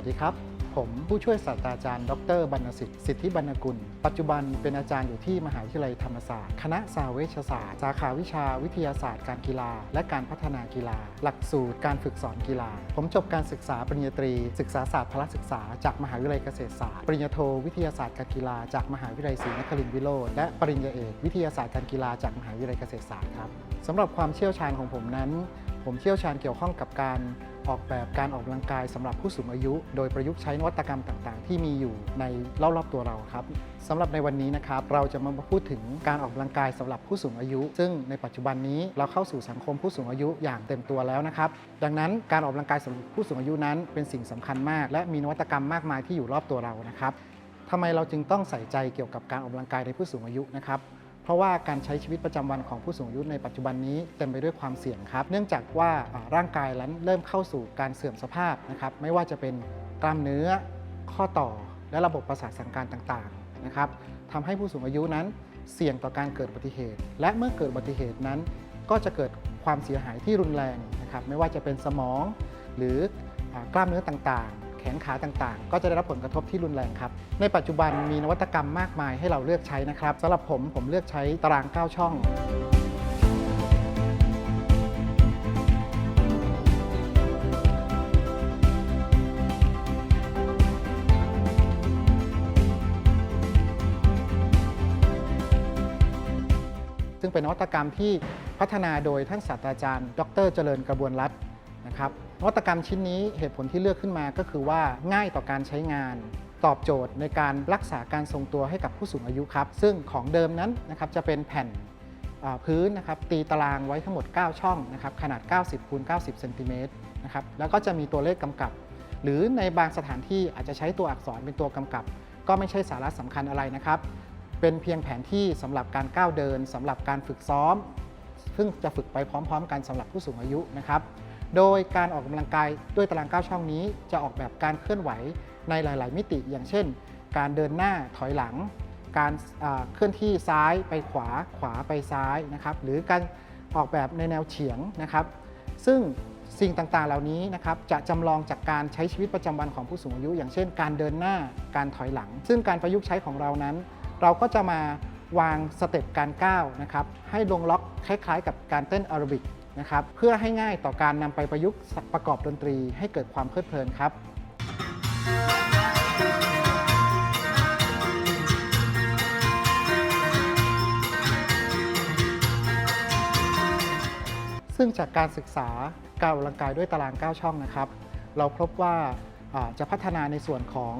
วัสดีครับ ผมผู้ช่วยศาสตราจารย์ ดรบรรณสิทธิ์สิทธิบรรณกุล ปัจจุบันเป็นอาจารย์อยู่ที่มหาวิทยาลัยธรรมศาสตร์ คณะสาเวชศาสตร์ สาขาวิชาวิทยาศาสตร์การกีฬา และการพัฒนากีฬา หลักสูตรการฝึกสอนกีฬา ผมจบการศึกษาปริญญาตรี ศึกษาศาสตร์พละศึกษา จากมหาวิทยาลัยเกษตรศาสตร์ ปริญญาโทวิทยาศาสตร์การกีฬา จากมหาวิทยาลัยศรีนครินทรวิโรธและปริญญาเอกวิทยาศาสตร์การกีฬาจากมหาวิทยาลัยเกษตรศาสตร์ครับสำหรับความเชี่ยวชาญของผมนั้น ผมเชี่ยวชาญเกี่ยวข้องกับการออกแบบการออกกำลังกายสำหรับผู้สูงอายุ โดยประยุกต์ใช้นวัตกรรมต่างๆ ที่มีอยู่ในรอบๆตัวเราครับสำหรับในวันนี้นะครับเราจะมาพูดถึงการออกกำลังกายสำหรับผู้สูงอายุ ซึ่งในปัจจุบันนี้เราเข้าสู่สังคมผู้สูงอายุอย่างเต็มตัวแล้วนะครับดังนั้นการออกกำลังกายสำหรับผู้สูงอายุนั้น เป็นสิ่งสำคัญมาก และมีนวัตกรรมมากมายที่อยู่รอบตัวเรานะครับทำไมเราจึงต้องใส่ใจเกี่ยวกับการออกกำลังกายในผู้สูงอายุนะครับ เพราะว่าการใช้ชีวิตประจำวันของผู้สูงอายุในปัจจุบันนี้เต็มไปด้วยความเสี่ยงครับ เนื่องจากว่าร่างกายนั้นเริ่มเข้าสู่การเสื่อมสภาพนะครับไม่ว่าจะเป็นกล้ามเนื้อข้อต่อและระบบประสาทสั่งการต่างๆนะครับทำให้ผู้สูงอายุนั้นเสี่ยงต่อการเกิดอุบัติเหตุ และเมื่อเกิดอุบัติเหตุนั้น ก็จะเกิดความเสียหายที่รุนแรงนะครับไม่ว่าจะเป็นสมอง หรือกล้ามเนื้อต่างๆ แขนขาต่างๆ ก็จะได้รับผลกระทบที่รุนแรงครับ ในปัจจุบันมีนวัตกรรมมากมายให้เราเลือกใช้นะครับสำหรับผมผมเลือกใช้ตาราง 9 ช่อง ซึ่งเป็นนวัตกรรมที่พัฒนาโดยท่านศาสตราจารย์ ดรเจริญกระบวนรัตน์ นะครับนวัตกรรมชิ้นนี้เหตุผลที่เลือกขึ้นมาก็คือว่าง่ายต่อการใช้งาน ตอบโจทย์ในการรักษาการทรงตัวให้กับผู้สูงอายุครับ ซึ่งของเดิมนั้นนะครับจะเป็นแผ่นพื้นนะครับตีตารางไว้ทั้งหมด 9 ช่องนะครับขนาด 90คูณ90เซนติเมตรนะครับแล้วก็จะมีตัวเลขกำกับ หรือในบางสถานที่อาจจะใช้ตัวอักษรเป็นตัวกำกับ ก็ไม่ใช่สาระสำคัญอะไรนะครับ เป็นเพียงแผนที่สำหรับการก้าวเดินสำหรับการฝึกซ้อม ซึ่งจะฝึกไปพร้อม ๆ กันสำหรับผู้สูงอายุนะครับ โดยการออกกำลังกายด้วยตาราง9ช่องนี้จะออกแบบการเคลื่อนไหวในหลาย ๆ มิติ อย่างเช่น การเดินหน้าถอยหลัง การเคลื่อนที่ซ้ายไปขวาขวาไปซ้ายนะครับหรือการออกแบบในแนวเฉียงนะครับ ซึ่งสิ่งต่าง ๆ เหล่านี้นะครับจะจำลองจากการใช้ชีวิตประจำวันของผู้สูงอายุ อย่างเช่น การเดินหน้าการถอยหลัง ซึ่งการประยุกต์ใช้ของเรานั้น เราก็จะมาวางสเต็ปการก้าวนะครับให้ลงล็อกคล้าย ๆ กับการเต้นแอโรบิก นะครับเพื่อให้ง่ายต่อการนำไปประยุกต์ประกอบดนตรีให้เกิดความเพลิดเพลินครับซึ่งจากการศึกษาการออกกำลังกายด้วยตาราง 9 ช่องนะครับ เราพบว่าจะพัฒนาในส่วนของ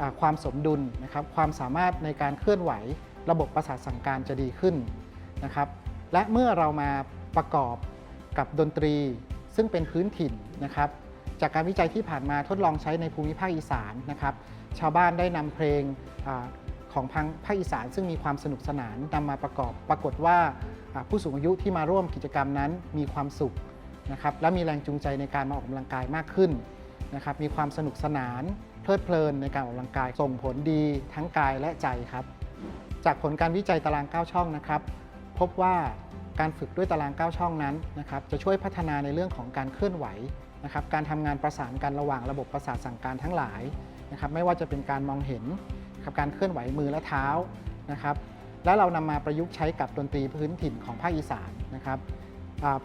อความสมดุลนะครับ ความสามารถในการเคลื่อนไหว ระบบประสาทสั่งการจะดีขึ้นนะครับ และเมื่อเรามาประกอบ กับดนตรีซึ่งเป็นพื้นถิ่นนะครับ จากการวิจัยที่ผ่านมาทดลองใช้ในภูมิภาคอีสานนะครับ ชาวบ้านได้นำเพลงอของพังภาคอีสาน ซึ่งมีความสนุกสนานนำมาประกอบ ปรากฏว่าอ่าผู้สูงอายุที่มาร่วมกิจกรรมนั้นมีความสุขนะครับ และมีแรงจูงใจในการมาออกกำลังกายมากขึ้นนะครับ มีความสนุกสนานเพลิดเพลินในการออกกำลังกาย ส่งผลดีทั้งกายและใจครับ จากผลการวิจัยตาราง 9 ช่องนะครับ พบว่า การฝึกด้วยตาราง 9 ช่องนั้นนะครับจะช่วยพัฒนาในเรื่องของการเคลื่อนไหวนะครับการทำงานประสานกันระหว่างระบบประสาทสั่งการทั้งหลายนะครับไม่ว่าจะเป็นการมองเห็นครับการเคลื่อนไหวมือและเท้านะครับแล้วเรานำมาประยุกต์ใช้กับดนตรีพื้นถิ่นของภาคอีสานนะครับ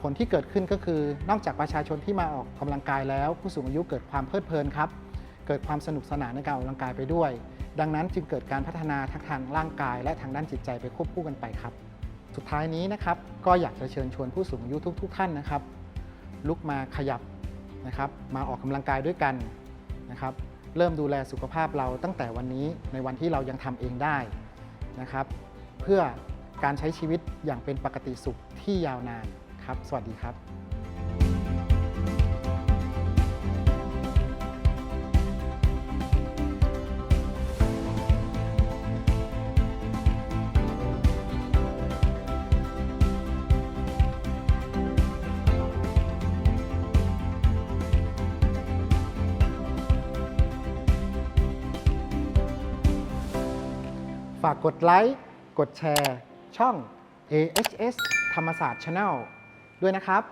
ผลที่เกิดขึ้นก็คือนอกจากประชาชนที่มาออกกำลังกายแล้ว ผู้สูงอายุเกิดความเพลิดเพลินครับเกิดความสนุกสนานในการออกกำลังกายไปด้วย ดังนั้นจึงเกิดการพัฒนาทั้งทางร่างกายและทางด้านจิตใจไปควบคู่กันไปครับ สุดท้ายนี้นะครับก็อยากจะเชิญชวนผู้สูงอายุทุกๆท่านนะครับ ลุกมาขยับนะครับ มาออกกำลังกายด้วยกันนะครับ เริ่มดูแลสุขภาพเราตั้งแต่วันนี้ในวันที่เรายังทำเองได้นะครับ เพื่อการใช้ชีวิตอย่างเป็นปกติสุขที่ยาวนานครับ สวัสดีครับ ฝากกดไลค์กดแชร์ ช่อง AHS ธรรมศาสตร์ Channel ด้วยนะครับ